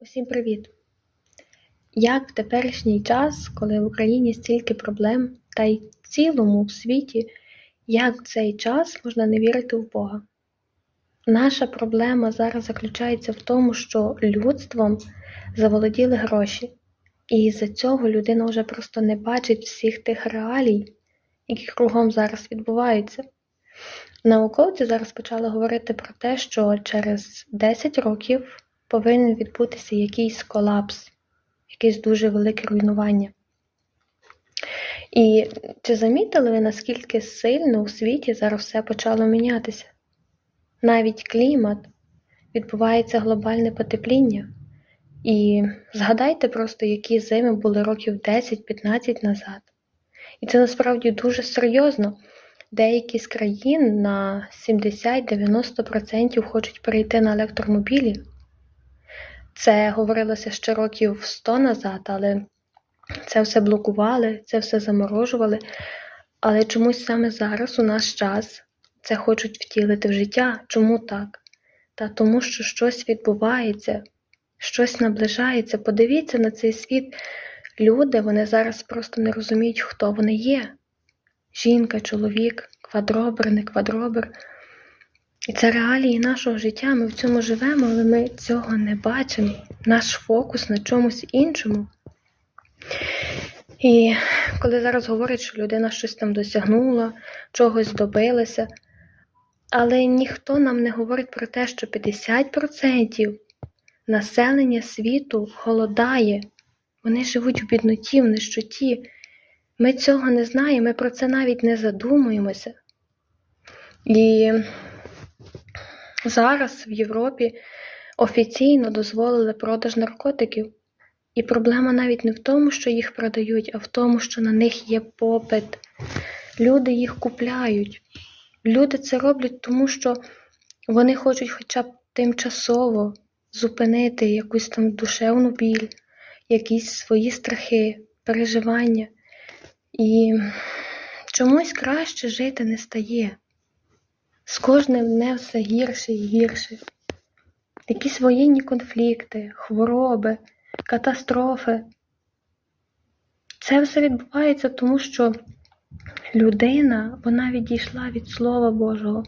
Усім привіт! Як в теперішній час, коли в Україні стільки проблем, та й в цілому в світі, як в цей час можна не вірити в Бога? Наша проблема зараз заключається в тому, що людством заволоділи гроші, і з-за цього людина вже просто не бачить всіх тих реалій, які кругом зараз відбуваються. Науковці зараз почали говорити про те, що через 10 років повинен відбутися якийсь колапс, якесь дуже велике руйнування. І чи замітили ви, наскільки сильно у світі зараз все почало мінятися? Навіть клімат, відбувається глобальне потепління. І згадайте просто, які зими були років 10-15 назад. І це насправді дуже серйозно. Деякі з країн на 70-90% хочуть перейти на електромобілі. Це говорилося ще років 100 назад, але це все блокували, це все заморожували. Але чомусь саме зараз, у наш час, це хочуть втілити в життя. Чому так? Та тому, що щось відбувається, щось наближається. Подивіться на цей світ. Люди, вони зараз просто не розуміють, хто вони є. Жінка, чоловік, квадробер, не квадробер. І це реалії нашого життя. Ми в цьому живемо, але ми цього не бачимо. Наш фокус на чомусь іншому. І коли зараз говорять, що людина щось там досягнула, чогось добилася, але ніхто нам не говорить про те, що 50% населення світу голодає. Вони живуть в бідноті, в нищоті. Ми цього не знаємо, ми про це навіть не задумуємося. І зараз в Європі офіційно дозволили продаж наркотиків. І проблема навіть не в тому, що їх продають, а в тому, що на них є попит. Люди їх купляють. Люди це роблять, тому що вони хочуть хоча б тимчасово зупинити якусь там душевну біль, якісь свої страхи, переживання. І чомусь краще жити не стає. З кожним днем все гірше і гірше. Якісь воєнні конфлікти, хвороби, катастрофи. Це все відбувається тому, що людина вона відійшла від Слова Божого.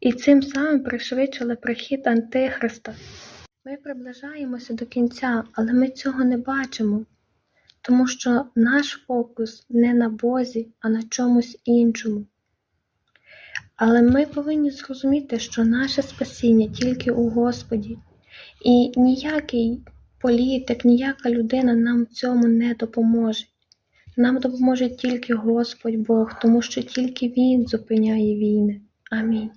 І цим самим пришвидшила прихід Антихриста. Ми приближаємося до кінця, але ми цього не бачимо, тому що наш фокус не на Бозі, а на чомусь іншому. Але ми повинні зрозуміти, що наше спасіння тільки у Господі, і ніякий політик, ніяка людина нам в цьому не допоможе. Нам допоможе тільки Господь Бог, тому що тільки Він зупиняє війни. Амінь.